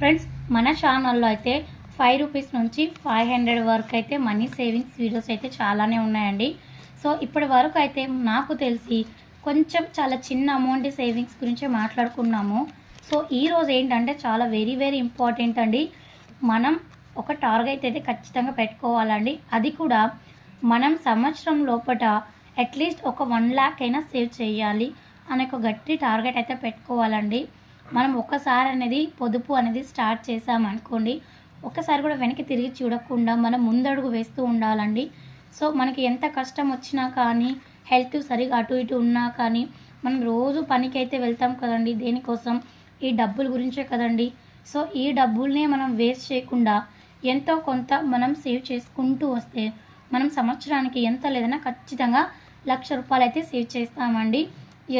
Friends మన ఛానల్లో అయితే ఫైవ్ రూపీస్ నుంచి ఫైవ్ హండ్రెడ్ వరకు అయితే మనీ సేవింగ్స్ వీడియోస్ అయితే చాలానే ఉన్నాయండి. సో ఇప్పటి వరకు అయితే నాకు తెలిసి కొంచెం చాలా చిన్న అమౌంట్ సేవింగ్స్ గురించి మాట్లాడుకున్నాము. సో ఈ రోజు ఏంటంటే చాలా వెరీ వెరీ ఇంపార్టెంట్ అండి. మనం ఒక టార్గెట్ అయితే ఖచ్చితంగా పెట్టుకోవాలండి. అది కూడా మనం సంవత్సరం లోపల అట్లీస్ట్ ఒక వన్ ల్యాక్ అయినా సేవ్ చేయాలి. అనే ఒక గట్టి టార్గెట్ అయితే పెట్టుకోవాలండి. మనం ఒక్కసారి అనేది పొదుపు అనేది స్టార్ట్ చేసామనుకోండి ఒక్కసారి కూడా వెనక్కి తిరిగి చూడకుండా మనం ముందడుగు వేస్తూ ఉండాలండి. సో మనకి ఎంత కష్టం వచ్చినా కానీ హెల్త్ సరిగా అటు ఇటు ఉన్నా కానీ మనం రోజు పనికి అయితే వెళ్తాం కదండి దేనికోసం? ఈ డబ్బుల గురించే కదండి. సో ఈ డబ్బుల్నే మనం వేస్ట్ చేయకుండా ఎంతో కొంత మనం సేవ్ చేసుకుంటూ వస్తే మనం సంవత్సరానికి ఎంత లేదన్నా ఖచ్చితంగా లక్ష రూపాయలు అయితే సేవ్ చేస్తామండి.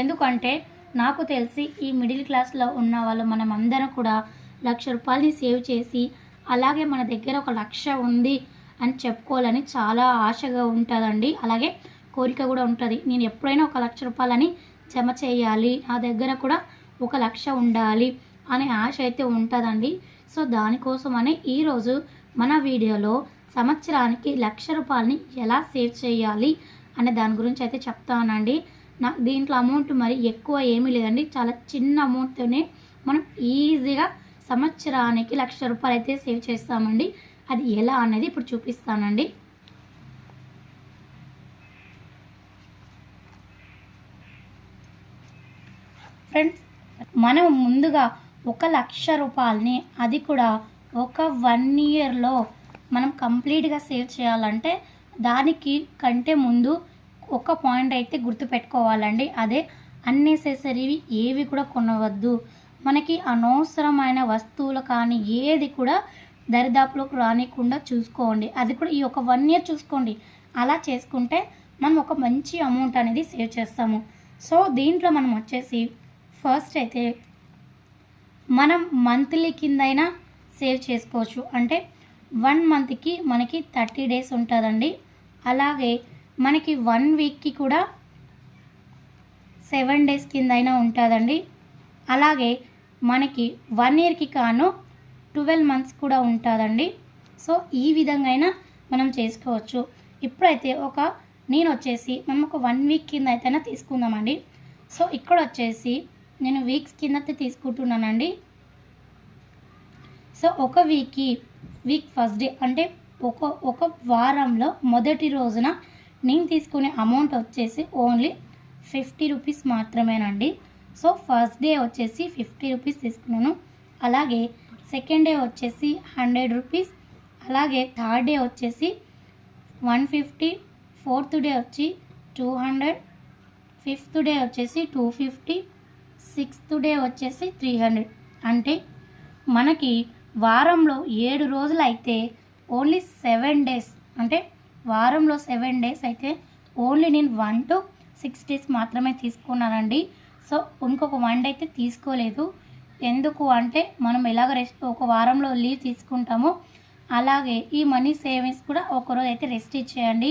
ఎందుకంటే నాకు తెలిసి ఈ మిడిల్ క్లాస్లో ఉన్న వాళ్ళు మనం అందరం కూడా లక్ష రూపాయలని సేవ్ చేసి అలాగే మన దగ్గర ఒక లక్ష ఉంది అని చెప్పుకోవాలని చాలా ఆశగా ఉంటుందండి. అలాగే కోరిక కూడా ఉంటుంది. నేను ఎప్పుడైనా ఒక లక్ష రూపాయలని జమ చేయాలి. నా దగ్గర కూడా ఒక లక్ష ఉండాలి అనే ఆశ అయితే ఉంటుందండి. సో దానికోసమనే ఈరోజు మన వీడియోలో సంవత్సరానికి లక్ష రూపాయలని ఎలా సేవ్ చేయాలి అనే దాని గురించి అయితే చెప్తానండి. నా దీంట్లో అమౌంట్ మరి ఎక్కువ ఏమీ లేదండి. చాలా చిన్న అమౌంట్తోనే మనం ఈజీగా సంవత్సరానికి లక్ష రూపాయలు అయితే సేవ్ చేస్తామండి. అది ఎలా అనేది ఇప్పుడు చూపిస్తానండి. ఫ్రెండ్స్ మనం ముందుగా ఒక లక్ష రూపాయలని అది కూడా ఒక వన్ ఇయర్లో మనం కంప్లీట్గా సేవ్ చేయాలంటే దానికి కంటే ముందు ఒక పాయింట్ అయితే గుర్తుపెట్టుకోవాలండి. అదే అన్నెసెసరీవి ఏవి కూడా కొనవద్దు. మనకి అనవసరమైన వస్తువులు కానీ ఏది కూడా దరిదాపులోకి రానికుండా చూసుకోండి. అది కూడా ఈ ఒక వన్ ఇయర్ చూసుకోండి. అలా చేసుకుంటే మనం ఒక మంచి అమౌంట్ అనేది సేవ్ చేస్తాము. సో దీంట్లో మనం వచ్చేసి ఫస్ట్ అయితే మనం మంత్లీ కిందైనా సేవ్ చేసుకోవచ్చు. అంటే వన్ మంత్కి మనకి థర్టీ డేస్ ఉంటుందండి. అలాగే మనకి వన్ వీక్కి కూడా సెవెన్ డేస్ కింద అయినా ఉంటుందండి. అలాగే మనకి వన్ ఇయర్కి కాను ట్వెల్వ్ మంత్స్ కూడా ఉంటుందండి. సో ఈ విధంగా అయినా మనం చేసుకోవచ్చు. ఇప్పుడైతే ఒక నేను వచ్చేసి మనం ఒక వన్ వీక్ కింద అయితేనే తీసుకుందామండి. సో ఇక్కడ వచ్చేసి నేను వీక్స్ కింద అయితే తీసుకుంటున్నానండి. సో ఒక వీక్కి వీక్ ఫస్ట్ డే అంటే ఒక ఒక వారంలో మొదటి రోజున నేను తీసుకునే అమౌంట్ వచ్చేసి ఓన్లీ ఫిఫ్టీ రూపీస్ మాత్రమేనండి. సో ఫస్ట్ డే వచ్చేసి ఫిఫ్టీ రూపీస్ తీసుకున్నాను. అలాగే సెకండ్ డే వచ్చేసి హండ్రెడ్ రూపీస్. అలాగే థర్డ్ డే వచ్చేసి వన్ ఫిఫ్టీ. ఫోర్త్ డే వచ్చి టూ హండ్రెడ్. ఫిఫ్త్ డే వచ్చేసి టూ ఫిఫ్టీ. సిక్స్త్ డే వచ్చేసి త్రీ హండ్రెడ్. అంటే మనకి వారంలో ఏడు రోజులు అయితే ఓన్లీ సెవెన్ డేస్. అంటే వారంలో సెవెన్ డేస్ అయితే ఓన్లీ నేను వన్ టు సిక్స్ డేస్ మాత్రమే తీసుకున్నానండి. సో ఇంకొక వన్ డే అయితే తీసుకోలేదు. ఎందుకు అంటే మనం ఎలాగ రెస్ట్ ఒక వారంలో లీవ్ తీసుకుంటామో అలాగే ఈ మనీ సేవింగ్స్ కూడా ఒకరోజు అయితే రెస్ట్ ఇచ్చేయండి.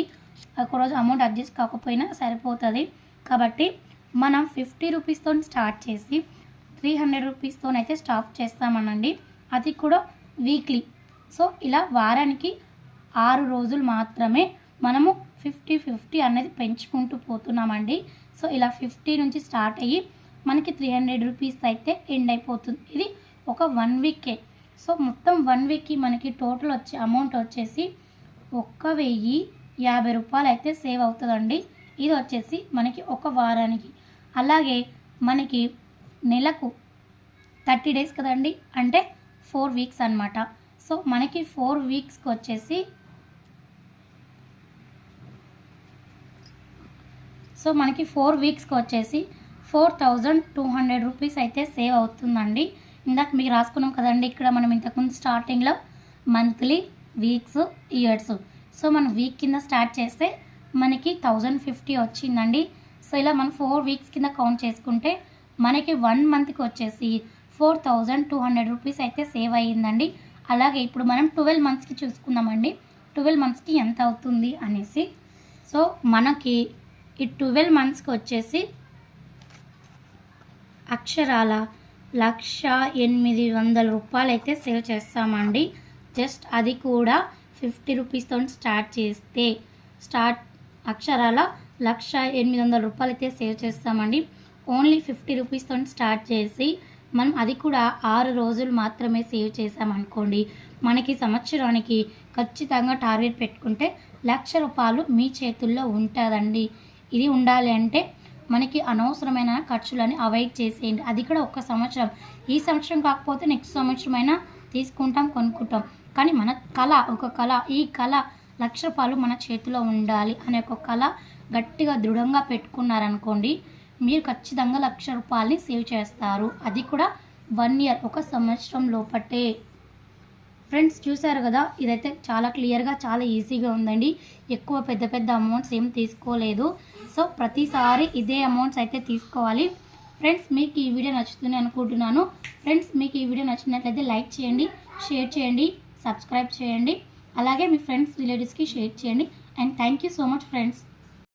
ఒకరోజు అమౌంట్ అడ్జస్ట్ కాకపోయినా సరిపోతుంది. కాబట్టి మనం ఫిఫ్టీ రూపీస్తో స్టార్ట్ చేసి త్రీ హండ్రెడ్ రూపీస్తో అయితే స్టాప్ చేస్తామనండి. అది కూడా వీక్లీ సో ఇలా వారానికి ఆరు రోజులు మాత్రమే మనము ఫిఫ్టీ ఫిఫ్టీ అనేది పెంచుకుంటూ పోతున్నామండి. సో ఇలా ఫిఫ్టీ నుంచి స్టార్ట్ అయ్యి మనకి త్రీ హండ్రెడ్ రూపీస్ అయితే ఎండ్ అయిపోతుంది. ఇది ఒక వన్ వీకే సో మొత్తం వన్ వీక్కి మనకి టోటల్ వచ్చే అమౌంట్ వచ్చేసి ఒక్క వెయ్యి యాభై రూపాయలు అయితే సేవ్ అవుతుందండి. ఇది వచ్చేసి మనకి ఒక వారానికి. అలాగే మనకి నెలకు థర్టీ డేస్ కదండి? అంటే ఫోర్ వీక్స్ అనమాట సో మనకి ఫోర్ వీక్స్కి వచ్చేసి సో మనకి ఫోర్ వీక్స్కి వచ్చేసి four thousand two hundred rupees అయితే సేవ్ అవుతుందండి. ఇందాక మీకు రాసుకున్నాం కదండి ఇక్కడ మనం ఇంతకుముందు స్టార్టింగ్లో మంత్లీ వీక్స్ ఇయర్స్ సో మనం వీక్ కింద స్టార్ట్ చేస్తే మనకి థౌజండ్ ఫిఫ్టీ వచ్చిందండి. సో ఇలా మనం ఫోర్ వీక్స్ కింద కౌంట్ చేసుకుంటే మనకి వన్ మంత్కి వచ్చేసి four thousand two hundred rupees అయితే సేవ్ అయ్యిందండి. అలాగే ఇప్పుడు మనం ట్వెల్వ్ మంత్స్కి చూసుకుందామండి. ట్వెల్వ్ మంత్స్కి ఎంత అవుతుంది అనేసి. సో మనకి ఈ ట్వెల్వ్ మంత్స్కి వచ్చేసి అక్షరాల లక్ష ఎనిమిది వందల రూపాయలు అయితే సేవ్ చేస్తామండి. జస్ట్ అది కూడా ఫిఫ్టీ రూపీస్తో స్టార్ట్ చేస్తే స్టార్ట్ అక్షరాల లక్ష ఎనిమిది వందల రూపాయలు అయితే సేవ్ చేస్తామండి. ఓన్లీ ఫిఫ్టీ రూపీస్తో స్టార్ట్ చేసి మనం అది కూడా ఆరు రోజులు మాత్రమే సేవ్ చేసామనుకోండి మనకి సంవత్సరానికి ఖచ్చితంగా టార్గెట్ పెట్టుకుంటే లక్ష రూపాయలు మీ చేతుల్లో ఉంటుందండి. ఇది ఉండాలి అంటే మనకి అనవసరమైన ఖర్చులని అవాయిడ్ చేసేయండి. అది కూడా ఒక సంవత్సరం. ఈ సంవత్సరం కాకపోతే నెక్స్ట్ సంవత్సరం అయినా తీసుకుంటాం కొనుక్కుంటాం. కానీ మన కళ ఒక కళ ఈ కళ లక్ష రూపాయలు మన చేతిలో ఉండాలి అనే ఒక కళ గట్టిగా దృఢంగా పెట్టుకున్నారనుకోండి మీరు ఖచ్చితంగా లక్ష రూపాయలని సేవ్ చేస్తారు. అది కూడా వన్ ఇయర్ ఒక సంవత్సరం లోపటే. ఫ్రెండ్స్ చూసారు కదా? ఇదైతే చాలా క్లియర్గా చాలా ఈజీగా ఉందండి. ఎక్కువ పెద్ద పెద్ద అమౌంట్స్ ఏం తీసుకోలేదు. సో ప్రతిసారి ఇదే అమౌంట్స్ అయితే తీసుకోవాలి. ఫ్రెండ్స్ మీకు ఈ వీడియో నచ్చుతుంది అనుకుంటున్నాను. ఫ్రెండ్స్ మీకు ఈ వీడియో నచ్చినట్లయితే లైక్ చేయండి షేర్ చేయండి సబ్స్క్రైబ్ చేయండి. అలాగే మీ ఫ్రెండ్స్ రిలేటివ్స్కి షేర్ చేయండి. And thank you so much friends.